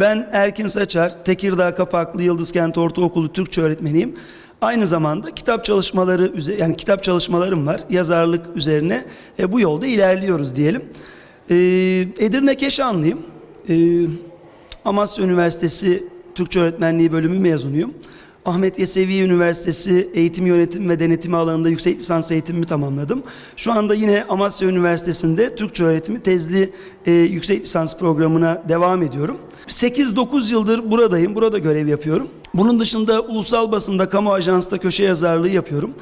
Ben Erkin Saçar, Tekirdağ Kapaklı Yıldızkent Ortaokulu Türkçe öğretmeniyim. Aynı zamanda kitap çalışmaları yani kitap çalışmalarım var. Yazarlık üzerine e, bu yolda ilerliyoruz diyelim. E, Edirne Keşanlıyım. E, Amasya Üniversitesi Türkçe Öğretmenliği bölümü mezunuyum. Ahmet Yesevi Üniversitesi Eğitim Yönetim ve Denetimi alanında yüksek lisans eğitimimi tamamladım. Şu anda yine Amasya Üniversitesi'nde Türkçe öğretimi tezli e, yüksek lisans programına devam ediyorum. 8-9 yıldır buradayım, burada görev yapıyorum. Bunun dışında ulusal basında, kamu ajansta köşe yazarlığı yapıyorum.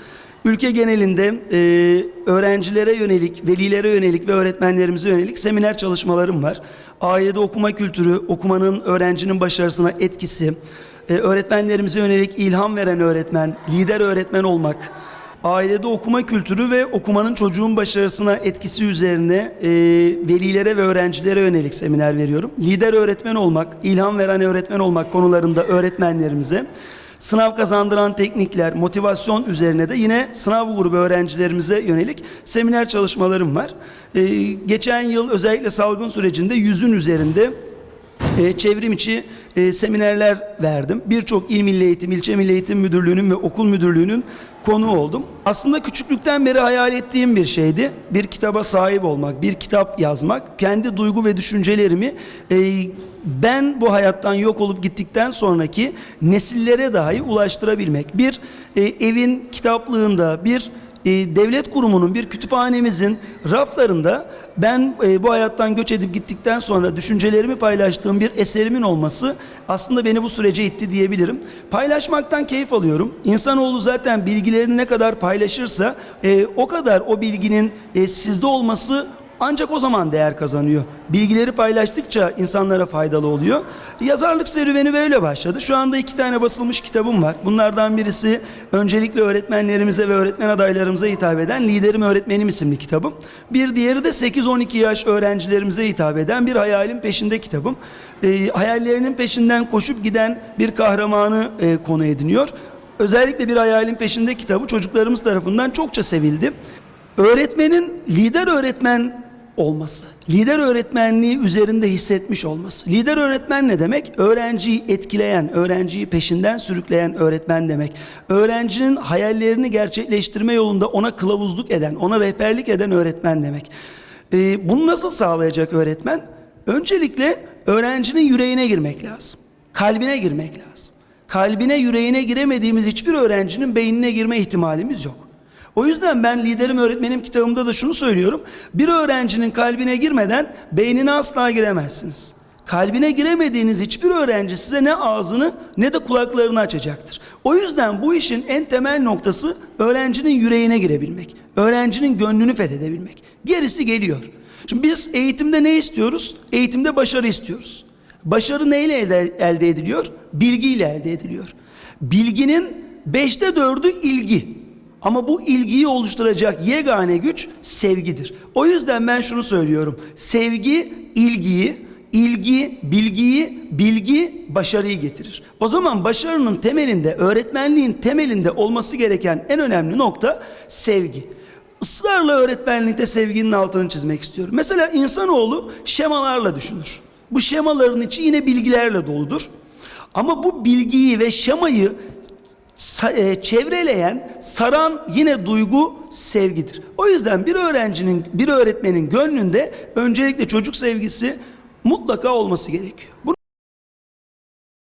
Ülke genelinde e, öğrencilere yönelik, velilere yönelik ve öğretmenlerimize yönelik seminer çalışmalarım var. Ailede okuma kültürü, okumanın öğrencinin başarısına etkisi, e, öğretmenlerimize yönelik ilham veren öğretmen, lider öğretmen olmak, ailede okuma kültürü ve okumanın çocuğun başarısına etkisi üzerine e, velilere ve öğrencilere yönelik seminer veriyorum. Lider öğretmen olmak, ilham veren öğretmen olmak konularında öğretmenlerimize, sınav kazandıran teknikler, motivasyon üzerine de yine sınav grubu öğrencilerimize yönelik seminer çalışmalarım var. E, geçen yıl özellikle salgın sürecinde yüzün üzerinde e, çevrim içi e, seminerler verdim. Birçok il milli eğitim, ilçe milli eğitim müdürlüğünün ve okul müdürlüğünün konuğu oldum. Aslında küçüklükten beri hayal ettiğim bir şeydi. Bir kitaba sahip olmak, bir kitap yazmak, kendi duygu ve düşüncelerimi e, ben bu hayattan yok olup gittikten sonraki nesillere dahi ulaştırabilmek. Bir e, evin kitaplığında, bir e, devlet kurumunun bir kütüphanemizin raflarında ben e, bu hayattan göç edip gittikten sonra düşüncelerimi paylaştığım bir eserimin olması aslında beni bu sürece itti diyebilirim. Paylaşmaktan keyif alıyorum. İnsanoğlu zaten bilgilerini ne kadar paylaşırsa e, o kadar o bilginin e, sizde olması ancak o zaman değer kazanıyor. Bilgileri paylaştıkça insanlara faydalı oluyor. Yazarlık serüveni böyle başladı. Şu anda iki tane basılmış kitabım var. Bunlardan birisi öncelikle öğretmenlerimize ve öğretmen adaylarımıza hitap eden Liderim Öğretmenim isimli kitabım. Bir diğeri de 8-12 yaş öğrencilerimize hitap eden bir hayalin peşinde kitabım. Ee, hayallerinin peşinden koşup giden bir kahramanı e, konu ediniyor. Özellikle bir hayalin peşinde kitabı çocuklarımız tarafından çokça sevildi. Öğretmenin lider öğretmen olması, lider öğretmenliği üzerinde hissetmiş olması. Lider öğretmen ne demek? Öğrenciyi etkileyen, öğrenciyi peşinden sürükleyen öğretmen demek. Öğrencinin hayallerini gerçekleştirme yolunda ona kılavuzluk eden, ona rehberlik eden öğretmen demek. Ee, bunu nasıl sağlayacak öğretmen? Öncelikle öğrencinin yüreğine girmek lazım. Kalbine girmek lazım. Kalbine, yüreğine giremediğimiz hiçbir öğrencinin beynine girme ihtimalimiz yok. O yüzden ben liderim öğretmenim kitabımda da şunu söylüyorum. Bir öğrencinin kalbine girmeden beynine asla giremezsiniz. Kalbine giremediğiniz hiçbir öğrenci size ne ağzını ne de kulaklarını açacaktır. O yüzden bu işin en temel noktası öğrencinin yüreğine girebilmek. Öğrencinin gönlünü fethedebilmek. Gerisi geliyor. Şimdi biz eğitimde ne istiyoruz? Eğitimde başarı istiyoruz. Başarı neyle elde, elde ediliyor? Bilgiyle elde ediliyor. Bilginin beşte dördü ilgi. Ama bu ilgiyi oluşturacak yegane güç sevgidir. O yüzden ben şunu söylüyorum. Sevgi ilgiyi, ilgi bilgiyi, bilgi başarıyı getirir. O zaman başarının temelinde, öğretmenliğin temelinde olması gereken en önemli nokta sevgi. Israrla öğretmenlikte sevginin altını çizmek istiyorum. Mesela insanoğlu şemalarla düşünür. Bu şemaların içi yine bilgilerle doludur. Ama bu bilgiyi ve şemayı çevreleyen, saran yine duygu sevgidir. O yüzden bir öğrencinin, bir öğretmenin gönlünde öncelikle çocuk sevgisi mutlaka olması gerekiyor.